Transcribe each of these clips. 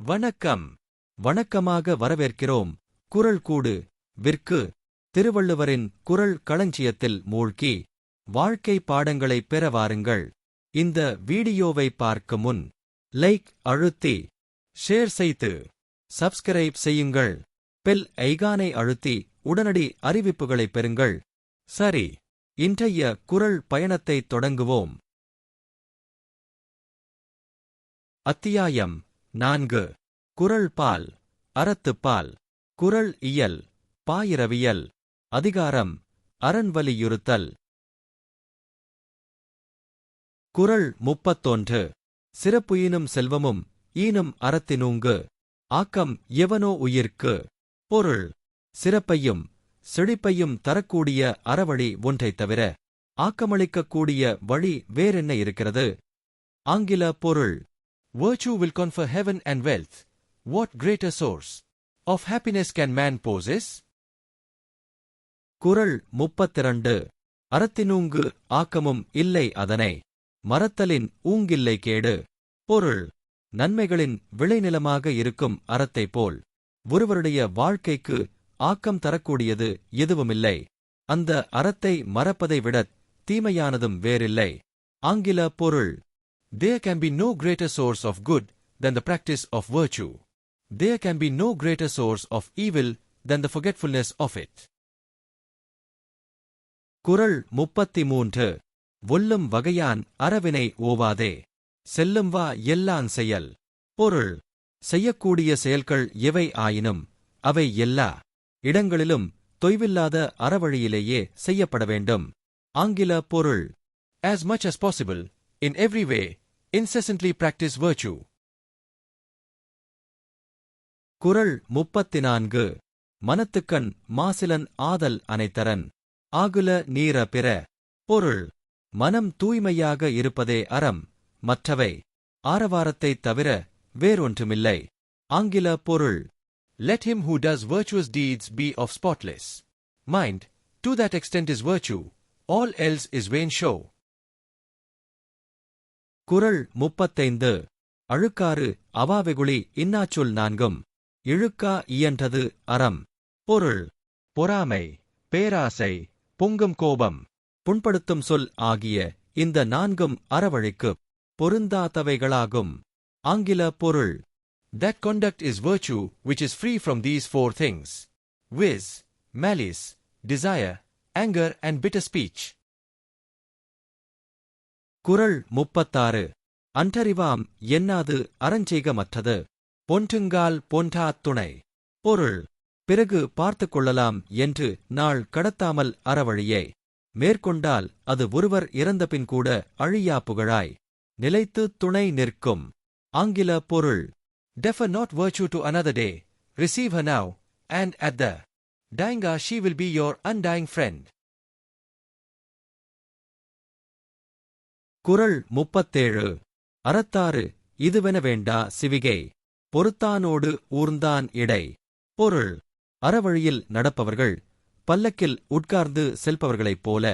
வணக்கம். வணக்கமாக வரவேற்கிறோம். குரல் கூடு. விற்கு. திருவள்ளுவரின் குரல் களஞ்சியத்தில் மூழ்கி. வாழ்க்கை பாடங்களை பெற வாருங்கள். இந்த வீடியோவை பார்க்க முன் லைக் அழுத்தி ஷேர் செய்து சப்ஸ்கிரைப் செய்யுங்கள். பெல் ஐகானை அழுத்தி உடனடி அறிவிப்புகளை பெறுங்கள். சரி இன்றைய குரல் பயணத்தை தொடங்குவோம். அத்தியாயம் நான்கு. குரல் பால். அறத்துப்பால் குரல் இயல். பாயிரவியல். அதிகாரம். அரண் வலியுறுத்தல் குரல் முப்பத்தொன்று. சிறப்பு ஈனும் செல்வமும் ஈனும் அறத்தினூங்கு. ஆக்கம் எவனோ உயிர்க்கு. பொருள். சிறப்பையும் செழிப்பையும் தரக்கூடிய அறவழி ஒன்றைத் தவிர ஆக்கமளிக்கக்கூடிய வழி வேறென்ன இருக்கிறது? ஆங்கில பொருள். Virtue will confer heaven and wealth. What greater source of happiness can man possess? குரல் முப்பத்திரண்டு. அறத்தினூங்கு ஆக்கமும் இல்லை அதனை. மறத்தலின் ஊங்கில்லை கேடு. பொருள் நன்மைகளின் விளைநிலமாக இருக்கும் அறத்தைப் போல். ஒருவருடைய வாழ்க்கைக்கு ஆக்கம் தரக்கூடியது எதுவுமில்லை. அந்த அறத்தை மறப்பதை விடத் தீமையானதும் வேறில்லை. ஆங்கில பொருள் There can be no greater source of good than the practice of virtue. There can be no greater source of evil than the forgetfulness of it. குரல் முப்பத்தி மூன்று ஒல்லும் வகையான் அறவினை ஓவாதே செல்லும் வா எல்லான் செயல் பொருள் செய்யக்கூடிய செயல்கள் எவை ஆயினும் அவை எல்லா இடங்களிலும் தொய்வில்லாத அறவழியிலேயே செய்யப்பட வேண்டும் ஆங்கில பொருள் As much as possible, in every way, incessantly practice virtue குரல் முப்பத்தி நான்கு மனத்துக்கண் மாசிலன் ஆதல் அனைத்தரன் ஆகுல நீர பிற பொருள் மனம் தூய்மையாக இருப்பதே அறம் மற்றவை ஆரவாரத்தைத் தவிர வேறொன்றுமில்லை ஆங்கில பொருள் let him who does virtuous deeds be of spotless mind to that extent is virtue all else is vain show குரல் முப்பத்தைந்து. அழுக்காறு அவாவெகுளி இன்னாச்சொல் நான்கும். இழுக்கா இயன்றது அறம். பொருள் பொறாமை பேராசை பொங்கும் கோபம். புண்படுத்தும் சொல் ஆகிய இந்த நான்கும் அறவழிக்குப் பொருந்தாதவைகளாகும். ஆங்கில பொருள் That conduct is virtue which is free from these four things. Viz, malice, desire, anger, and bitter speech. குரல் முப்பத்தாறு. அன்றறிவாம் என்னாது அறஞ்செய்கமற்றது. பொன்றுங்கால் பொன்றா துணை. பொருள். பிறகு பார்த்துக் கொள்ளலாம் என்று நாள் கடத்தாமல் அறவழியை. மேற்கொண்டால் அது ஒருவர் இறந்தபின் கூட அழியா புகழாய். நிலைத்து துணை நிற்கும். ஆங்கில பொருள். Defer not virtue to another day receive her now and at the dying she will be your undying friend குரல் முப்பத்தேழு. அறத்தாறு இதுவென வேண்டா சிவிகை. பொறுத்தானோடு ஊர்ந்தான் இடை. பொருள் அறவழியில் நடப்பவர்கள் பல்லக்கில் உட்கார்ந்து செல்பவர்களைப் போல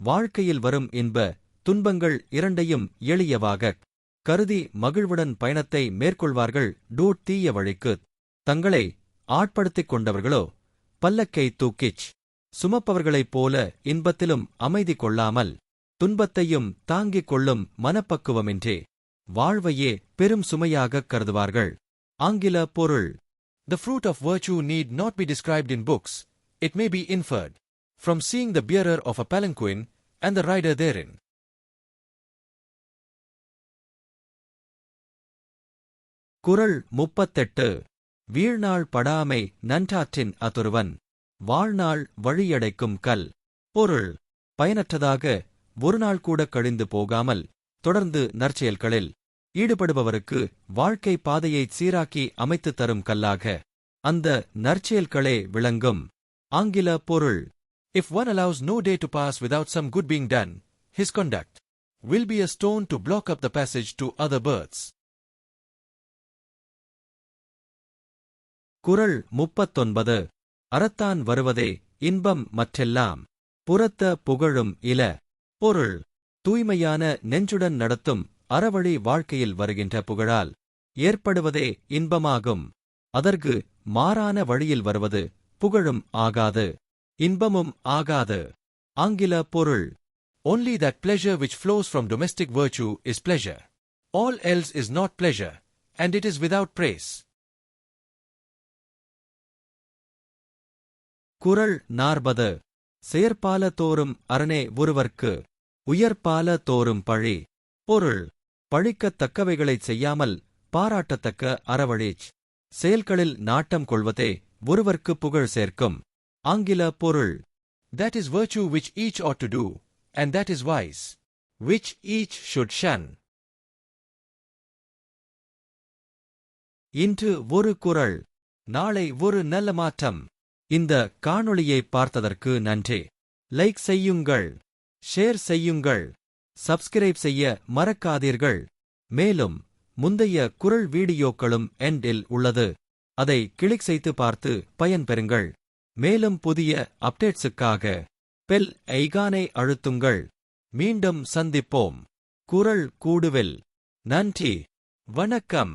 வாழ்க்கையில் வரும் இன்ப துன்பங்கள் இரண்டையும் எளியவாகக் கருதி மகிழ்வுடன் பயணத்தை மேற்கொள்வார்கள் டூட் தீய வழிக்குத். தங்களை ஆட்படுத்திக் கொண்டவர்களோ பல்லக்கை தூக்கிச் சுமப்பவர்களைப் போல இன்பத்திலும் அமைதி கொள்ளாமல் துன்பத்தையும் தாங்கிக் கொள்ளும் மனப்பக்குவமின்றி வாழ்வையே பெரும் சுமையாகக் கருதுவார்கள் ஆங்கில பொருள் The fruit of virtue need not be described in books, it may be inferred from seeing the bearer of a palanquin and the rider therein. குரல் முப்பத்தெட்டு வீழ்நாள் படாமை நன்றாற்றின் அதுருவன் வாழ்நாள் வழியடைக்கும் கல் பொருள் பயனற்றதாக ஒருநாள் கூட கழிந்து போகாமல் தொடர்ந்து நற்செயல்களில் ஈடுபடுபவருக்கு வாழ்க்கை பாதையைச் சீராக்கி அமைத்துத் தரும் கல்லாக அந்த நற்செயல்களே விளங்கும். ஆங்கில பொருள் If one allows no day to pass without some good being done, his conduct will be a stone to block up the passage to other births. குரல் முப்பத்தொன்பது. அறத்தான் வருவதே இன்பம் மற்றெல்லாம் புறத்த புகழும் இல. பொருள் தூய்மையான நெஞ்சுடன் நடத்தும் அறவழி வாழ்க்கையில் வருகின்ற புகழால் ஏற்படுவதே இன்பமாகும் அதற்கு மாறான வழியில் வருவது புகழும் ஆகாது இன்பமும் ஆகாது ஆங்கில பொருள் Only that pleasure which flows from domestic virtue is pleasure. All else is not pleasure, and it is without praise. குறள் நாற்பது செயற்பால தோறும் அரணே ஒருவர்க்கு உயர்பால தோறும் பழி. பொருள். பழிக்கத்தக்கவைகளைச் செய்யாமல் பாராட்டத்தக்க அறவழிச். செயல்களில் நாட்டம் கொள்வதே ஒருவர்க்கு புகழ் சேர்க்கும். ஆங்கில பொருள். That is virtue which each ought to do and that is vice which each should shun இன்று ஒரு குறள் நாளை ஒரு நல்ல மாற்றம். இந்த காணொளியை பார்த்ததற்கு நன்றி. லைக் செய்யுங்கள். ஷேர் செய்யுங்கள். சப்ஸ்கிரைப் செய்ய மறக்காதீர்கள். மேலும் முந்தைய குரல் வீடியோக்களும் எண்டில் உள்ளது. அதை கிளிக் செய்து பார்த்து பயன்பெறுங்கள். மேலும் புதிய அப்டேட்ஸுக்காக பெல் ஐகானை அழுத்துங்கள். மீண்டும் சந்திப்போம். குறள் கூடுவில். நன்றி. வணக்கம்.